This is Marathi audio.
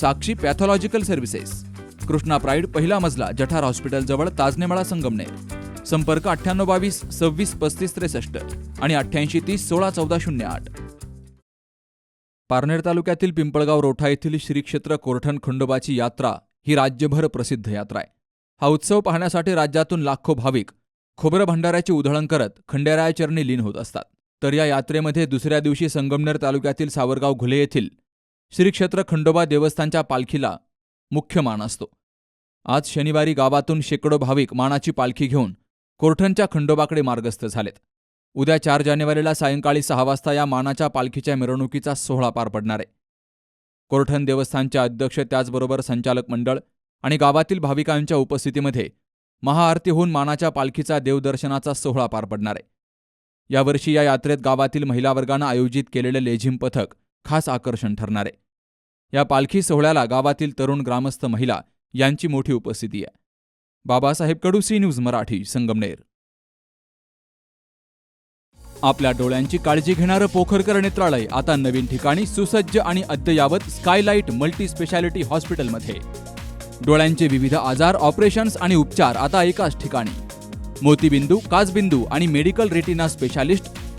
Sakshi pathological services. Krishna pride पहिला मजला जठार हॉस्पिटल जवळ ताजनेमाळा संगमनेर. संपर्क अठ्ठ्याण्णव बावीस सव्वीस पस्तीस त्रेसष्ट आणि अठ्ठ्याऐंशी तीस सोळा चौदा शून्य आठ. पारनेर तालुक्यातील पिंपळगाव रोठा येथील श्री क्षेत्र कोरठण खंडोबाची यात्रा ही राज्यभर प्रसिद्ध यात्रा आहे. हा उत्सव पाहण्यासाठी राज्यातून लाखो भाविक खोबरं भंडाऱ्याची उधळण करत खंडेरायाचरणी लीन होत असतात. तर या यात्रेमध्ये दुसऱ्या दिवशी संगमनेर तालुक्यातील सावरगाव घुले येथील श्री क्षेत्र खंडोबा देवस्थानच्या पालखीला मुख्य मान असतो. आज शनिवारी गावातून शेकडो भाविक मानाची पालखी घेऊन कोरठणच्या खंडोबाकडे मार्गस्थ झालेत. उद्या चार जानेवारीला सायंकाळी सहा वाजता या मानाच्या पालखीच्या मिरवणुकीचा सोहळा पार पडणार आहे. कोरठण देवस्थानचे अध्यक्ष त्याचबरोबर संचालक मंडळ आणि गावातील भाविकांच्या उपस्थितीमध्ये महाआरती होऊन मानाच्या पालखीचा देवदर्शनाचा सोहळा पार पडणार आहे. यावर्षी या यात्रेत गावातील महिला वर्गानं आयोजित केलेले लेझिम पथक खास आकर्षण ठरणार आहे. या पालखी सोहळ्याला गावातील तरुण ग्रामस्थ महिला यांची मोठी उपस्थिती आहे. Babasaheb Kadu C News Marathi Sangamner. आपल्या डोळ्यांची काळजी घेणारं पोखरकर नेत्रालय आता नवीन ठिकाणी सुसज्ज आणि अद्ययावत स्कायलाइट मल्टी स्पेशालिटी हॉस्पिटलमध्ये. डोळ्यांचे विविध आजार ऑपरेशन्स आणि उपचार आता एकाच ठिकाणी. मोतीबिंदू काचबिंदू आणि medical retina specialist